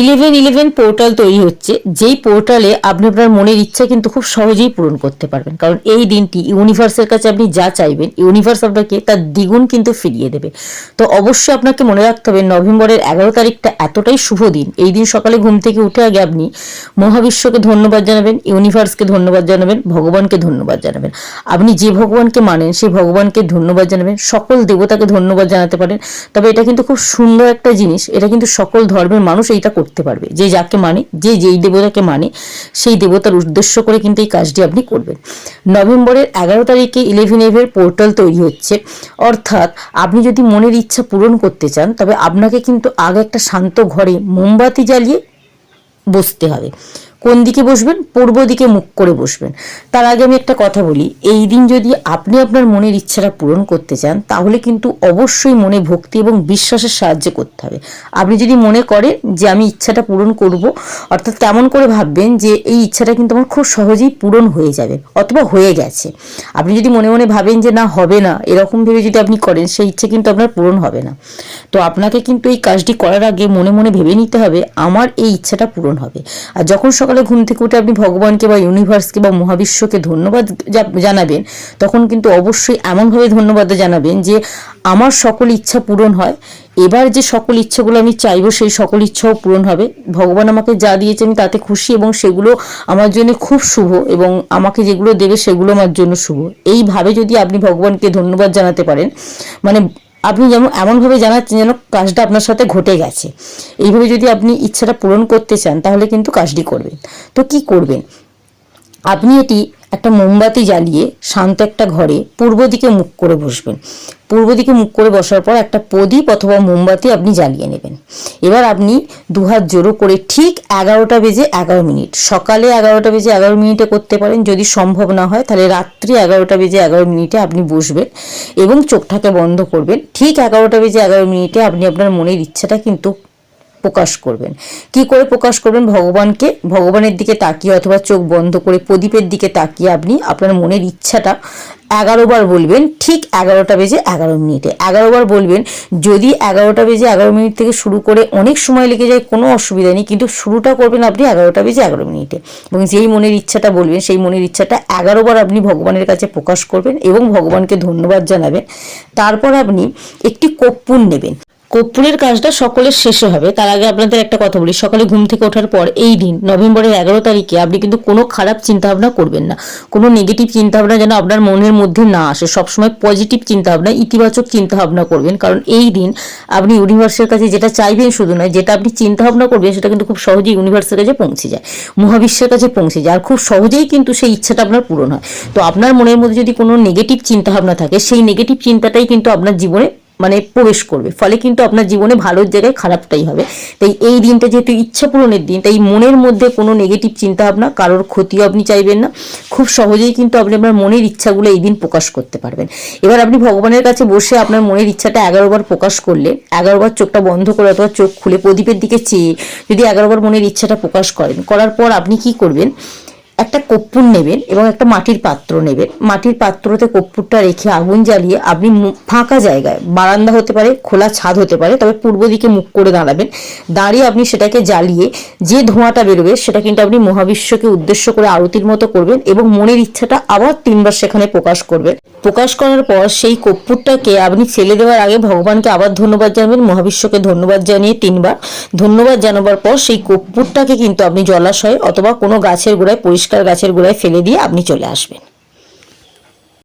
Eleven eleven portal তৈরি হচ্ছে, যেই পোর্টালে আপনি আপনার মনের ইচ্ছা কিন্তু খুব সহজেই পূরণ করতে পারবেন। কারণ এই দিনটি ইউনিভার্সের কাছে আপনি যা চাইবেন, ইউনিভার্স আপনাকে তার দ্বিগুণ কিন্তু ফিরিয়ে দেবে। তো অবশ্যই আপনাকে মনে রাখতে হবে, নভেম্বরের এগারো তারিখটা এতটাই শুভ দিন। এই দিন সকালে ঘুম থেকে উঠে আগে আপনি মহাবিশ্বকে ধন্যবাদ জানাবেন, ইউনিভার্সকে ধন্যবাদ জানাবেন, ভগবানকে ধন্যবাদ জানাবেন। আপনি যে ভগবানকে মানেন, সেই ভগবানকে ধন্যবাদ জানাবেন, সকল দেবতাকে ধন্যবাদ জানাতে পারেন। তবে এটা কিন্তু খুব সুন্দর একটা জিনিস, এটা কিন্তু সকল ধর্মের মানুষ এইটা করতে পারবে। যে যাকে মানে যে যেই দেবতাকে মানে সেই দেবতার উদ্দেশ্য করে কিন্তু এই কাজটি আপনি করবেন। নভেম্বরের এগারো তারিখে ইলেভেন এভের পোর্টাল তৈরি হচ্ছে। অর্থাৎ আপনি যদি মনের ইচ্ছা পূরণ করতে চান, তবে আপনাকে কিন্তু আগে একটা শান্ত ঘরে মোমবাতি জ্বালিয়ে বসতে হবে। কোন দিকে বসবেন? পূর্ব দিকে মুখ করে বসবেন। তার আগে আমি একটা কথা বলি, এই দিন যদি আপনি আপনার মনের ইচ্ছাটা পূরণ করতে চান, তাহলে কিন্তু অবশ্যই মনে ভক্তি এবং বিশ্বাসের সাহায্যে করতে হবে। আপনি যদি মনে করেন যে আমি ইচ্ছাটা পূরণ করব, অর্থাৎ তেমন করে ভাববেন যে এই ইচ্ছাটা কিন্তু আমার খুব সহজেই পূরণ হয়ে যাবে অথবা হয়ে গেছে। আপনি যদি মনে মনে ভাবেন যে না, হবে না, এরকম ভেবে যদি আপনি করেন, সেই ইচ্ছে কিন্তু আপনার পূরণ হবে না। তো আপনাকে কিন্তু এই কাজটি করার আগে মনে মনে ভেবে নিতে হবে, আমার এই ইচ্ছাটা পূরণ হবে। আর যখন সকালে ঘুম থেকে উঠে আপনি ভগবানকে বা ইউনিভার্সকে বা মহাবিশ্বকে ধন্যবাদ জানাবেন, তখন কিন্তু অবশ্যই এমনভাবে ধন্যবাদ জানাবেন যে আমার সকল ইচ্ছা পূরণ হয়। এবার যে সকল ইচ্ছাগুলো আমি চাইব, সেই সকল ইচ্ছাও পূরণ হবে। ভগবান আমাকে যা দিয়েছে আমি তাতে খুশি এবং সেগুলো আমার জন্য খুব শুভ এবং আমাকে যেগুলো দেবে সেগুলো আমার জন্য শুভ। এইভাবে যদি আপনি ভগবানকে ধন্যবাদ জানাতে পারেন মানে আপনি যেমন, এমনভাবে জানাচ্ছেন যেন কাজটা আপনার সাথে ঘটে গেছে। এইভাবে যদি আপনি ইচ্ছাটা পূরণ করতে চান, তাহলে কিন্তু কাজটি করবেন। তো কি করবেন? আপনি এটি একটা মোমবাতি জ্বালিয়ে শান্ত একটা ঘরে পূর্ব দিকে মুখ করে বসবেন। পূর্ব দিকে মুখ করে বসার পর একটা প্রদীপ অথবা মোমবাতি আপনি জ্বালিয়ে নেবেন। এবার আপনি দুহাত জোড়ো করে ঠিক এগারোটা বেজে এগারো মিনিট, সকালে এগারোটা বেজে এগারো মিনিটে করতে পারেন। যদি সম্ভব না হয়, তাহলে রাত্রি এগারোটা বেজে এগারো মিনিটে আপনি বসবেন এবং চোখটাকে বন্ধ করবেন। ঠিক এগারোটা বেজে এগারো মিনিটে আপনি আপনার মনের ইচ্ছাটা কিন্তু প্রকাশ করবেন। কি করে প্রকাশ করবেন? ভগবানকে, ভগবানের দিকে তাকিয়ে অথবা চোখ বন্ধ করে প্রদীপের দিকে তাকিয়ে আপনি আপনার মনের ইচ্ছাটা এগারো বার বলবেন, ঠিক এগারোটা বেজে এগারো মিনিটে। এগারো বার বলবেন, যদি এগারোটা বেজে এগারো মিনিট থেকে শুরু করে অনেক সময় লেগে যায়, কোনো অসুবিধা নেই, কিন্তু শুরুটা করবেন আপনি এগারোটা বেজে এগারো মিনিটে। এবং যেই মনের ইচ্ছাটা বলবেন, সেই মনের ইচ্ছাটা এগারো বার আপনি ভগবানের কাছে প্রকাশ করবেন এবং ভগবানকে ধন্যবাদ জানাবেন। তারপর আপনি একটি কর্পূর নেবেন। কর্পূরের কাজটা সকলের শেষে হবে। তার আগে আপনাদের একটা কথা বলি। সকালে ঘুম থেকে ওঠার পর এই দিন, নভেম্বরের এগারো তারিখে আপনি কিন্তু কোনো খারাপ চিন্তাভাবনা করবেন না। কোনো নেগেটিভ চিন্তাভাবনা যেন আপনার মনের মধ্যে না আসে। সবসময় পজিটিভ চিন্তাভাবনা, ইতিবাচক চিন্তাভাবনা করবেন। কারণ এই দিন আপনি ইউনিভার্সের কাছে যেটা চাইবেন শুধু নয়, যেটা আপনি চিন্তাভাবনা করবেন সেটা কিন্তু খুব সহজেই ইউনিভার্সের কাছে পৌঁছে যায়। মহাবিশ্বের কাছে পৌঁছে যায়। আর খুব সহজেই কিন্তু সেই ইচ্ছাটা আপনার পূরণ হয়। তো আপনার মনের মধ্যে যদি কোনো নেগেটিভ চিন্তাভাবনা থাকে, সেই নেগেটিভ চিন্তাটাই কিন্তু আপনার জীবনে মানে প্রবেশ করবে। ফলে কিন্তু আপনার জীবনে ভালোর জায়গায় খারাপটাই হবে। তাই এই দিনটা যেহেতু ইচ্ছা পূরণের দিন, তাই মনের মধ্যে কোনো নেগেটিভ চিন্তা ভাবনা কারোর ক্ষতিও আপনি চাইবেন না। খুব সহজেই কিন্তু আপনি আপনার মনের ইচ্ছাগুলো এই দিন প্রকাশ করতে পারবেন। এবার আপনি ভগবানের কাছে বসে আপনার মনের ইচ্ছাটা বার প্রকাশ করলে বার চোখটা বন্ধ করে অথবা চোখ খুলে প্রদীপের দিকে চেয়ে যদি বার মনের ইচ্ছাটা প্রকাশ করেন, করার পর আপনি কি করবেন? একটা কর্পূর নেবেন এবং একটা মাটির পাত্র নেবেন। মাটির পাত্রতে কর্পূরটা রেখে আগুন জ্বালিয়ে আপনি ফাঁকা জায়গায়, বারান্দা হতে পারে, খোলা ছাদ হতে পারে, তবে পূর্ব দিকে মুখ করে দাঁড়াবেন। দাঁড়িয়ে আপনি সেটাকে জ্বালিয়ে যে ধোঁয়াটা বেরোবে, সেটা কিন্তু আপনি মহাবিশ্বকে উদ্দেশ্য করে আরতির মতো করবেন এবং মনের ইচ্ছাটা আবার তিনবার সেখানে প্রকাশ করবেন। প্রকাশ করার পর সেই কর্পূরটাকে আপনি ফেলে দেওয়ার আগে ভগবানকে আবার ধন্যবাদ জানাবেন, মহাবিশ্বকে ধন্যবাদ জানিয়ে তিনবার। ধন্যবাদ জানাবার পর সেই কর্পূরটাকে কিন্তু আপনি জলাশয়ে অথবা কোনো গাছের গোড়ায় পরিষ্কার গাছের গোড়ায় ফেলে দিয়ে আপনি চলে আসবেন।